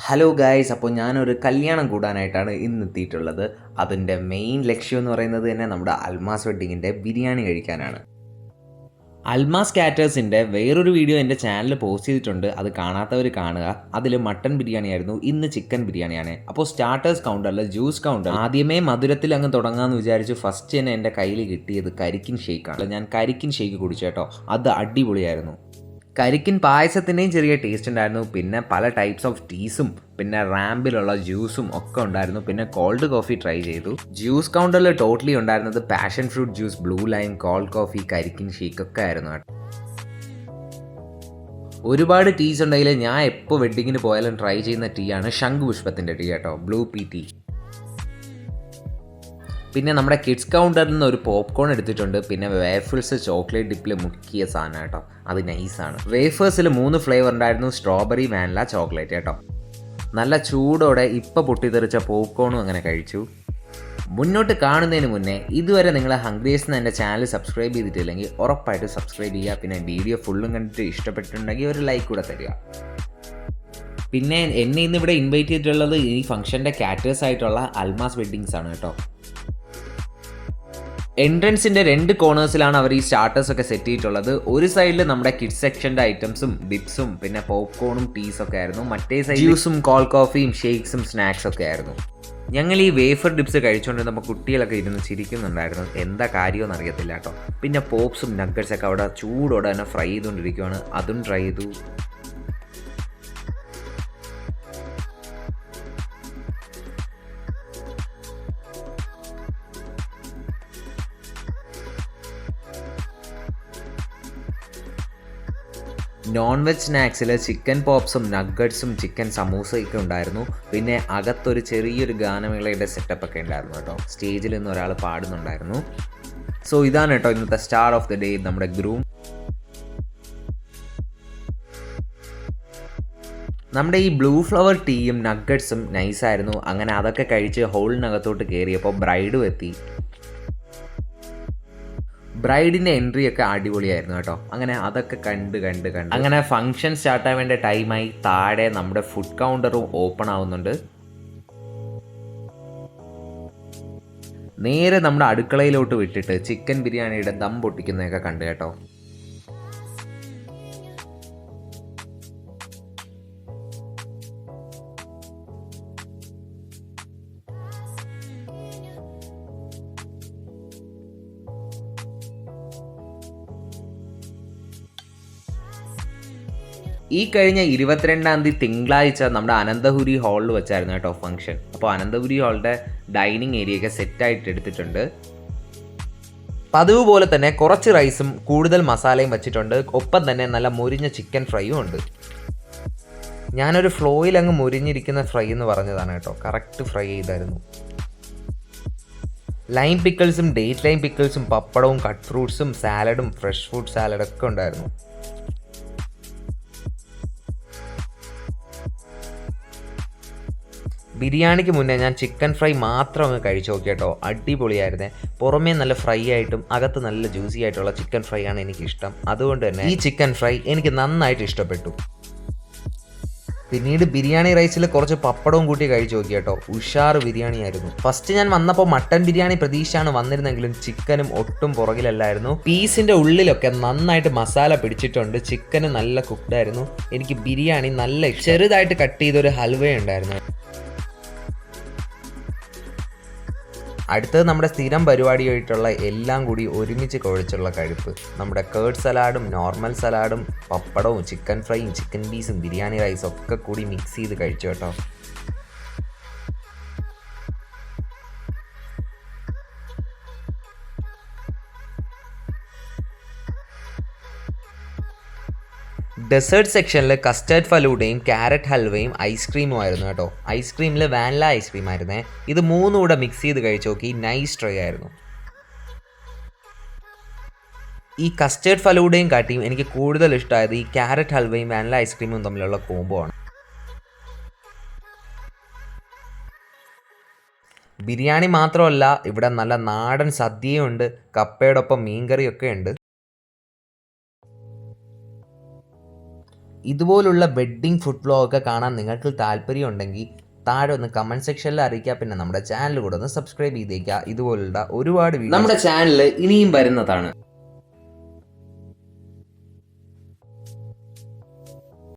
Hello guys അപ്പോൾ ഞാനൊരു കല്യാണം കൂടാനായിട്ടാണ് ഇന്ന് എത്തിയിട്ടുള്ളത് അതിന്റെ മെയിൻ ലക്ഷ്യം എന്ന് പറയുന്നത് തന്നെ നമ്മുടെ അൽമാസ് വെഡ്ഡിങ്ങിന്റെ ബിരിയാണി കഴിക്കാനാണ്. അൽമാസ് കാറ്റേഴ്സിന്റെ വേറൊരു വീഡിയോ എന്റെ ചാനലിൽ പോസ്റ്റ് ചെയ്തിട്ടുണ്ട്. അത് കാണാത്തവർ കാണുക. അതിൽ മട്ടൻ ബിരിയാണി ആയിരുന്നു. ഇന്ന് ചിക്കൻ ബിരിയാണിയാണ് അപ്പോൾ സ്റ്റാർട്ടേഴ്സ് കൗണ്ടറിൽ ജ്യൂസ് കൗണ്ടർ ആദ്യമേ മധുരത്തിൽ അങ്ങ് തുടങ്ങാമെന്ന് വിചാരിച്ചു ഫസ്റ്റ് തന്നെ എന്റെ കയ്യിൽ കിട്ടിയത് കരിക്കിൻ ഷേക്കാണ് ഞാൻ കരിക്കിൻ ഷേക്ക് കുടിച്ചു കേട്ടോ അത് അടിപൊളിയായിരുന്നു. കരിക്കിൻ പായസത്തിന്റെയും ചെറിയ ടേസ്റ്റ് ഉണ്ടായിരുന്നു. പിന്നെ പല ടൈപ്സ് ഓഫ് ടീസും പിന്നെ റാമ്പിലുള്ള ജ്യൂസും ഒക്കെ ഉണ്ടായിരുന്നു. പിന്നെ കോൾഡ് കോഫി ട്രൈ ചെയ്തു. ജ്യൂസ് കൗണ്ടറിൽ ടോട്ടലി ഉണ്ടായിരുന്നത് passion fruit juice blue lime cold coffee കരിക്കിൻ shake ഒക്കെ ആയിരുന്നു ഒരുപാട് ടീസ് ഉണ്ടെങ്കിൽ ഞാൻ എപ്പോൾ വെഡ്ഡിങ്ങിന് പോയാലും ട്രൈ ചെയ്യുന്ന ടീ ആണ് ശംഖുപുഷ്പത്തിന്റെ ടീ കേട്ടോ ബ്ലൂ പി ടീ പിന്നെ നമ്മുടെ കിഡ്സ് കൗണ്ടറിൽ നിന്ന് ഒരു പോപ്കോൺ എടുത്തിട്ടുണ്ട്. പിന്നെ വേഫിൾസ് ചോക്ലേറ്റ് ഡിപ്പിൽ മുക്കിയ സാധനം കേട്ടോ. അത് നൈസാണ് വേഫേഴ്സിൽ മൂന്ന് ഫ്ലേവർ ഉണ്ടായിരുന്നു. സ്ട്രോബെറി വാനില ചോക്ലേറ്റ് കേട്ടോ. നല്ല ചൂടോടെ ഇപ്പം പൊട്ടിത്തെറിച്ച പോപ്കോണും അങ്ങനെ കഴിച്ചു. മുന്നോട്ട് കാണുന്നതിന് മുന്നേ ഇതുവരെ നിങ്ങൾ ഹംഗ്രീസ് എന്ന എന്റെ ചാനൽ സബ്സ്ക്രൈബ് ചെയ്തിട്ടില്ലെങ്കിൽ ഉറപ്പായിട്ട് സബ്സ്ക്രൈബ് ചെയ്യുക. പിന്നെ വീഡിയോ ഫുള്ളും കണ്ടിട്ട് ഇഷ്ടപ്പെട്ടിട്ടുണ്ടെങ്കിൽ ഒരു ലൈക്ക് കൂടെ തരിക. പിന്നെ എന്നെ ഇന്ന് ഇവിടെ ഇൻവൈറ്റ് ചെയ്തിട്ടുള്ളത് ഈ ഫംഗ്ഷന്റെ കാറ്റേഴ്സ് ആയിട്ടുള്ള അൽമാസ് വെഡ്ഡിങ്സ് ആണ് കേട്ടോ. എൻട്രൻസിന്റെ രണ്ട് കോർണേഴ്സിലാണ് അവർ ഈ സ്റ്റാർട്ടേഴ്സ് ഒക്കെ സെറ്റ് ചെയ്തിട്ടുള്ളത്. ഒരു സൈഡിൽ നമ്മുടെ കിഡ് സെക്ഷന്റെ ഐറ്റംസും ഡിപ്സും പിന്നെ പോപ്കോണും ടീസ് ഒക്കെ ആയിരുന്നു. മറ്റേ സൈഡ് ജ്യൂസും കോൾ കോഫിയും ഷേക്സും സ്നാക്സ് ഒക്കെ ആയിരുന്നു. ഞങ്ങൾ ഈ വേഫർ ഡിപ്സ് കഴിച്ചുകൊണ്ട് കഴിച്ചുകൊണ്ടിരുന്നപ്പോൾ കുട്ടികളൊക്കെ ഇരുന്ന് ചിരിക്കുന്നുണ്ടായിരുന്നു. എന്താ കാര്യമെന്ന് അറിയത്തില്ല കേട്ടോ. പിന്നെ പോപ്സും നഗ്ഗറ്റ്സ് ഒക്കെ അവിടെ ചൂടോടെ തന്നെ ഫ്രൈ ചെയ്തുകൊണ്ടിരിക്കുകയാണ് അതും ട്രൈ ചെയ്തു. നോൺ വെജ് സ്നാക്സിൽ ചിക്കൻ പോപ്സും നഗ്ഗറ്റ്സും ചിക്കൻ സമൂസയൊക്കെ ഉണ്ടായിരുന്നു. പിന്നെ അകത്തൊരു ചെറിയൊരു ഗാനമേളയുടെ സെറ്റപ്പ് ഒക്കെ ഉണ്ടായിരുന്നു കേട്ടോ. സ്റ്റേജിൽ നിന്ന് ഒരാൾ പാടുന്നുണ്ടായിരുന്നു. സോ ഇതാണ് കേട്ടോ ഇന്നത്തെ സ്റ്റാർ ഓഫ് ദി ഡേ നമ്മുടെ ഗ്രൂം നമ്മുടെ ഈ ബ്ലൂ ഫ്ലവർ ടീയും നഗ്ഗറ്റ്സും നൈസായിരുന്നു അങ്ങനെ അതൊക്കെ കഴിച്ച് ഹോളിനകത്തോട്ട് കയറിയപ്പോൾ ബ്രൈഡും എത്തി. ബ്രൈഡിന്റെ എൻട്രി ഒക്കെ അടിപൊളിയായിരുന്നു കേട്ടോ. അങ്ങനെ അതൊക്കെ കണ്ട് കണ്ട് കണ്ട്. അങ്ങനെ ഫംഗ്ഷൻ ആവാൻ വേണ്ട ടൈമായി താഴെ നമ്മുടെ ഫുഡ് കൗണ്ടറും ഓപ്പൺ ആവുന്നുണ്ട്. നേരെ നമ്മുടെ അടുക്കളയിലോട്ട് വിട്ടിട്ട് ചിക്കൻ ബിരിയാണിയുടെ ദം പൊട്ടിക്കുന്നതൊക്കെ കണ്ടു കേട്ടോ. ഈ കഴിഞ്ഞ ഇരുപത്തിരണ്ടാം തീയതി തിങ്കളാഴ്ച നമ്മുടെ അനന്തപുരി ഹാളിൽ വെച്ചായിരുന്നു കേട്ടോ ഫംഗ്ഷൻ അപ്പോൾ അനന്തപുരി ഹാളിന്റെ ഡൈനിങ് ഏരിയയൊക്കെ സെറ്റായിട്ട് എടുത്തിട്ടുണ്ട്. പതിവ് പോലെ തന്നെ കുറച്ച് റൈസും കൂടുതൽ മസാലയും വെച്ചിട്ടുണ്ട്. ഒപ്പം തന്നെ നല്ല മുരിഞ്ഞ ചിക്കൻ ഫ്രൈയും ഉണ്ട്. ഞാനൊരു ഫ്ലോയിൽ അങ്ങ് മുരിഞ്ഞിരിക്കുന്ന ഫ്രൈ എന്ന് പറഞ്ഞതാണ് കേട്ടോ. കറക്റ്റ് ഫ്രൈ ചെയ്തായിരുന്നു. ലൈം പിക്കിൾസും ഡേറ്റ് ലൈം പിക്കിൾസും പപ്പടവും കട്ട് ഫ്രൂട്ട്സും സാലഡും ഫ്രഷ് ഫ്രൂട്ട് സാലഡൊക്കെ ഉണ്ടായിരുന്നു. ബിരിയാണിക്ക് മുന്നേ ഞാൻ ചിക്കൻ ഫ്രൈ മാത്രം അങ്ങ് കഴിച്ചു നോക്കി കേട്ടോ അടിപൊളിയായിരുന്നേ. പുറമേ നല്ല ഫ്രൈ ആയിട്ടും അകത്ത് നല്ല ജ്യൂസി ആയിട്ടുള്ള ചിക്കൻ ഫ്രൈ ആണ് എനിക്കിഷ്ടം. അതുകൊണ്ട് തന്നെ ഈ ചിക്കൻ ഫ്രൈ എനിക്ക് നന്നായിട്ട് ഇഷ്ടപ്പെട്ടു. പിന്നീട് ബിരിയാണി റൈസിൽ കുറച്ച് പപ്പടവും കൂട്ടി കഴിച്ചു നോക്കി കേട്ടോ ഉഷാർ ബിരിയാണി ആയിരുന്നു ഫസ്റ്റ് ഞാൻ വന്നപ്പോൾ മട്ടൻ ബിരിയാണി പ്രതീക്ഷയാണ് വന്നിരുന്നെങ്കിലും ചിക്കനും ഒട്ടും പുറകിലല്ലായിരുന്നു. പീസിന്റെ ഉള്ളിലൊക്കെ നന്നായിട്ട് മസാല പിടിച്ചിട്ടുണ്ട്. ചിക്കന് നല്ല കുക്ക്ഡായിരുന്നു എനിക്ക് ബിരിയാണി നല്ല ചെറുതായിട്ട് കട്ട് ചെയ്തൊരു ഹൽവ ഉണ്ടായിരുന്നു അടുത്തത് നമ്മുടെ സ്ഥിരം പരിപാടിയായിട്ടുള്ള എല്ലാം കൂടി ഒരുമിച്ച് കുഴച്ചുള്ള കഴിപ്പ്. നമ്മുടെ കേർഡ് സലാഡും നോർമൽ സലാഡും പപ്പടവും ചിക്കൻ ഫ്രൈയും ചിക്കൻ പീസും ബിരിയാണി റൈസും ഒക്കെ കൂടി മിക്സ് ചെയ്ത് കഴിച്ചു കേട്ടോ ഡെസേർട്ട് സെക്ഷനിൽ കസ്റ്റേർഡ് ഫലൂഡയും ക്യാരറ്റ് ഹൽവയും ഐസ്ക്രീമും ആയിരുന്നു കേട്ടോ. ഐസ്ക്രീമിൽ വാനില ഐസ്ക്രീം ആയിരുന്നു. ഇത് മൂന്നും കൂടെ മിക്സ് ചെയ്ത് കഴിച്ച് നോക്കി നൈസ് ട്രൈ ആയിരുന്നു. ഈ കസ്റ്റേർഡ് ഫലൂഡയും കാട്ടിയും എനിക്ക് കൂടുതൽ ഇഷ്ടമായത് ഈ ക്യാരറ്റ് ഹൽവയും വാനില ഐസ്ക്രീമും തമ്മിലുള്ള കോംബോ ആണ്. ബിരിയാണി മാത്രമല്ല ഇവിടെ നല്ല നാടൻ സദ്യയും ഉണ്ട് കപ്പയോടൊപ്പം മീൻകറിയൊക്കെ ഉണ്ട്. ഇതുപോലുള്ള വെഡ്ഡിംഗ് ഫുഡ് വ്ലോഗ് ഒക്കെ കാണാൻ നിങ്ങൾക്ക് താല്പര്യം ഉണ്ടെങ്കിൽ താഴെ ഒന്ന് കമന്റ് സെക്ഷനിൽ അറിയിക്കുക പിന്നെ നമ്മുടെ ചാനൽ കൂടെ ഒന്ന് സബ്സ്ക്രൈബ് ചെയ്തേക്കുക. ഇതുപോലുള്ള ഒരുപാട് നമ്മുടെ ചാനൽ ഇനിയും വരുന്നതാണ്.